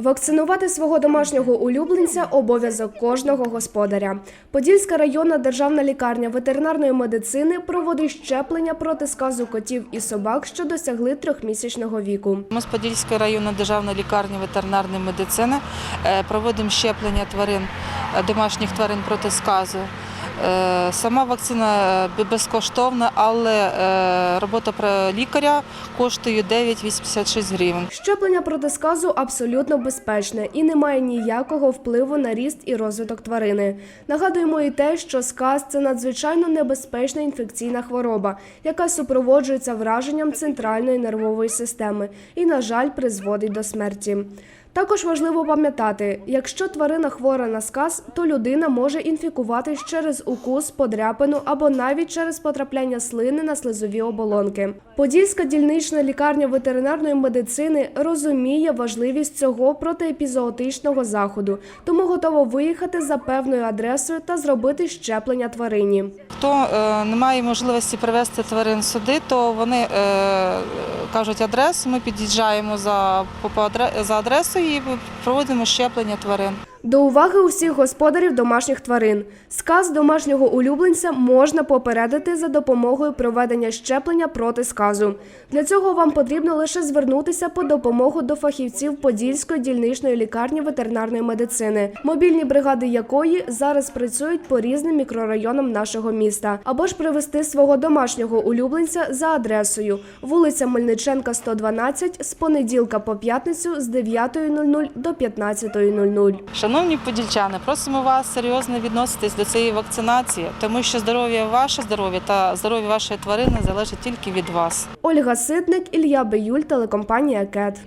Вакцинувати свого домашнього улюбленця обов'язок кожного господаря. Подільська районна державна лікарня ветеринарної медицини проводить щеплення проти сказу котів і собак, що досягли трьохмісячного віку. Ми з Подільської районної державної лікарні ветеринарної медицини е, проводимо щеплення тварин, е, домашніх тварин проти сказу. Е, Сама вакцина е, безкоштовна, але е, робота про лікаря коштує 9,86 гривень. Щеплення проти сказу абсолютно безпечне і не має ніякого впливу на ріст і розвиток тварини. Нагадуємо і те, що сказ це надзвичайно небезпечна інфекційна хвороба, яка супроводжується враженням центральної нервової системи і, на жаль, призводить до смерті. Також важливо пам'ятати, якщо тварина хвора на сказ, то людина може інфікуватись через укус, подряпину або навіть через потрапляння слини на слизові оболонки. Подільська дільнична лікарня ветеринарної медицини розуміє важливість цього протиепізоотичного заходу, тому готова виїхати за певною адресою та зробити щеплення тварині. Хто е, не має можливості привезти тварин сюди, то вони е, кажуть адресу, ми під'їжджаємо за, за адресою і проводимо щеплення тварин. До уваги усіх господарів домашніх тварин. Сказ домашнього улюбленця можна попередити за допомогою проведення щеплення проти сказу. Для цього вам потрібно лише звернутися по допомогу до фахівців Подільської дільничної лікарні ветеринарної медицини, мобільні бригади якої зараз працюють по різним мікрорайонам нашого міста, або ж привезти свого домашнього улюбленця за адресою вулиця Мельниченка, 112, з понеділка по п'ятницю з 9.00 до 15.00. Шановні подільчани, просимо вас серйозно відноситись до цієї вакцинації, тому що здоров'я ваше здоров'я та здоров'я вашої тварини залежить тільки від вас. Ольга Ситник, Ілля Биюль, телекомпанія КЕТ.